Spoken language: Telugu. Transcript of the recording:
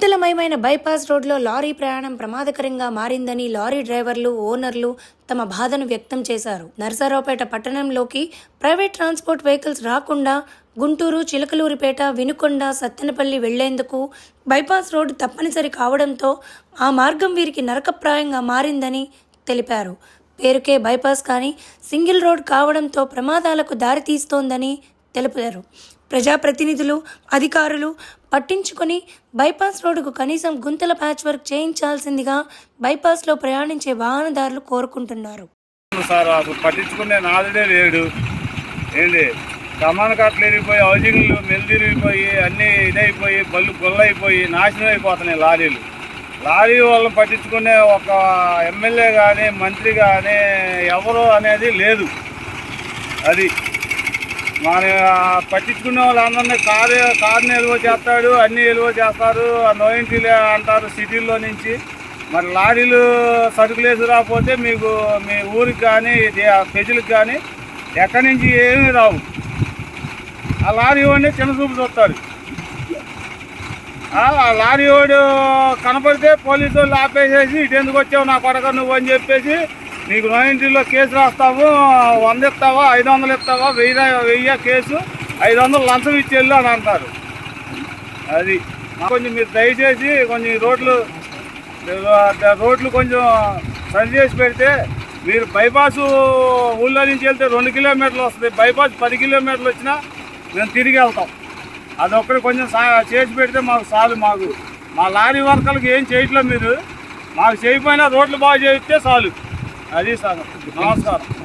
బైపాస్ రోడ్లో లారీ ప్రయాణం ప్రమాదకరంగా మారిందని లారీ డ్రైవర్లు ఓనర్లు తమ బాధను వ్యక్తం చేశారు. నరసరావుపేట పట్టణంలోకి ప్రైవేట్ ట్రాన్స్పోర్ట్ వెహికల్స్ రాకుండా గుంటూరు చిలకలూరిపేట వినుకొండ సత్తెనపల్లి వెళ్ళేందుకు బైపాస్ రోడ్డు తప్పనిసరి కావడంతో ఆ మార్గం వీరికి నరకప్రాయంగా మారిందని తెలిపారు. పేరుకే బైపాస్ కానీ సింగిల్ రోడ్ కావడంతో ప్రమాదాలకు దారితీస్తోందని తెలిపారు ప్రజాప్రతినిధులు అధికారులు పట్టించుకొని బైపాస్ రోడ్డుకు కనీసం గుంతల ప్యాచ్ వర్క్ చేయించాల్సిందిగా బైపాస్లో ప్రయాణించే వాహనదారులు కోరుకుంటున్నారు. సార్ అసలు పట్టించుకునే నాదుడే లేడు. ఏంటి సమాన కట్టలు విరిగిపోయి మెల్దిరిగిపోయి అన్నీ ఇదైపోయి బళ్ళు గొల్లైపోయి నాశనం అయిపోతున్నాయి లారీలు. లారీ వాళ్ళు పట్టించుకునే ఒక ఎమ్మెల్యే కానీ మంత్రి కానీ ఎవరు అనేది లేదు. అది మన పట్టించుకునే వాళ్ళందరినీ కారు కారుని ఎలువ చేస్తాడు అన్నీ ఎలువ చేస్తారు. నోయింటిలే అంటారు సిటీల్లో నుంచి. మరి లారీలు సరుకులు వేసి రాకపోతే మీకు మీ ఊరికి కానీ ప్రజలకు కానీ ఎక్కడి నుంచి ఏమీ రావు. ఆ లారీ వాడిని చిన్న చూపు చూస్తారు ఆ ఆ లారీ వాడు కనపడితే పోలీసు వాళ్ళు ఆపేసేసి ఇటు ఎందుకు వచ్చావు నా కొడక నువ్వు అని చెప్పేసి నీకు నోయింటిలో కేసు రాస్తాము వంద ఇస్తావా ఐదు వందలు ఇస్తావా వెయ్యి వెయ్యి కేసు ఐదు వందలు లంచం ఇచ్చేళ్ళు అని అంటారు. అది కొంచెం మీరు దయచేసి కొంచెం ఈ రోడ్లు రోడ్లు కొంచెం సరి చేసి పెడితే మీరు బైపాస్ ఊళ్ళో నుంచి వెళ్తే రెండు కిలోమీటర్లు వస్తుంది. బైపాస్ పది కిలోమీటర్లు వచ్చినా మేము తిరిగి వెళ్తాం. అదొక్కటి కొంచెం సా చేసి పెడితే మాకు చాలు మాకు. మా లారీ వర్కర్లకు ఏం చేయట్లేదు మీరు. మాకు చేయకపోయినా రోడ్లు బాగా చేయిస్తే చాలు. అది సార్. నమస్కారం.